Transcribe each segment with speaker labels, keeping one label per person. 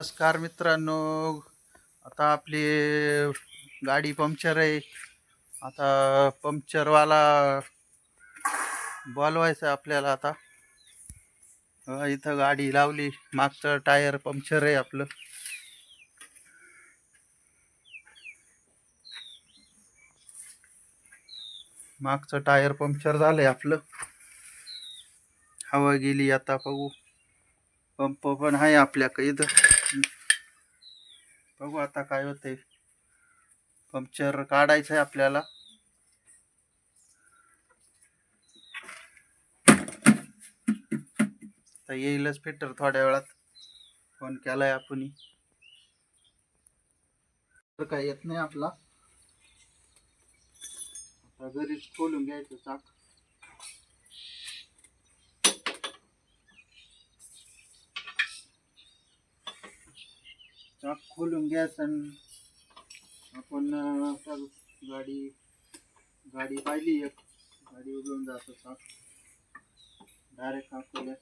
Speaker 1: नमस्कार मित्रांनो. आता आपली गाडी पंक्चर आहे. आता पंक्चरवाला बोलवायचं आपल्याला आता. इथं गाडी लावली. मागचं टायर पंक्चर आहे आपलं. मागचं टायर पंक्चर झालंय आपलं. हवा गेली आता बघू. पंप पण आहे आपल्याकडे इथं. बघू आता काय होतंय. पंक्चर काढायचं आहे आपल्याला. तर येईलच फिटर थोड्या वेळात. फोन केलाय आपण तर काय येत नाही आपला. आता घरीच खोलून घ्यायचं चाक. चाक खोलून घ्यायचं आणि आपण आता गाडी गाडी पाहिली एक. गाडी उघडून जातो चाक डायरेक्ट अकोल्या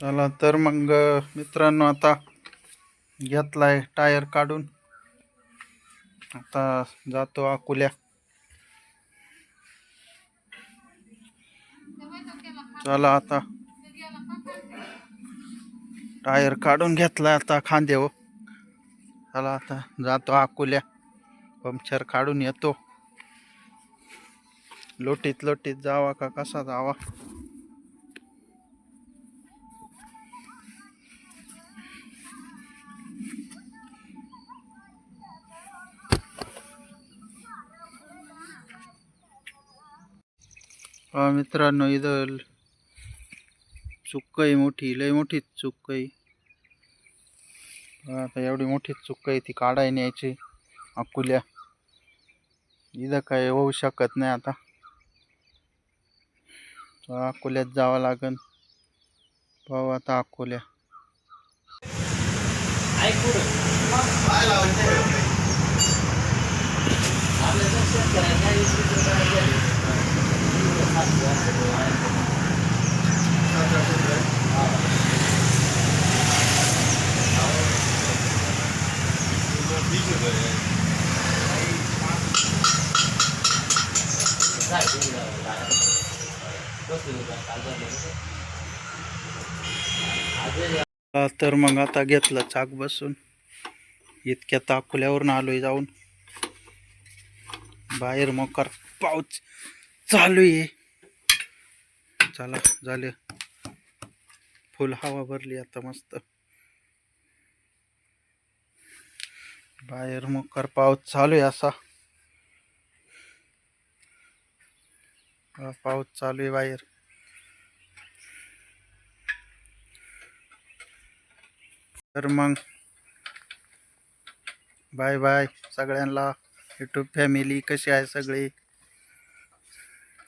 Speaker 1: चला तर मग मित्रांनो आता घेतलाय टायर काढून. आता जातो अकोल्या चला आता टायर काढून घेतलाय आता खांदेव चला आता जातो अकोल्या पंक्चर काढून येतो. लोटीत लोटीत जावा का कसा जावा? हा मित्रांनो इथं चुक्क आहे मोठी लय मोठीच चुक्क आहे आता एवढी मोठीच चुक्क आहे ती काढाय न्यायची अकोल्या. इथं काय होऊ शकत नाही आता. अकोल्यात जावं लागन. पाहू आता अकोल्या. तर मग आता घेतलं चाक बसून. इतक्या ताकुल्यावरून आलोय जाऊन. बाहेर मोकार पाऊस चालू आहे. चला झालं. फुल हवा भरली आता मस्त. बाहेर मुखार पाऊस चालू आहे असा. पाऊस चालू आहे बाहेर. तर मग बाय बाय सगळ्यांना यूट्यूब फॅमिली कशी आहे सगळी?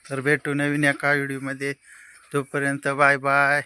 Speaker 1: तर भेटू नवीन एका व्हिडिओमध्ये तोपर्यंत बाय बाय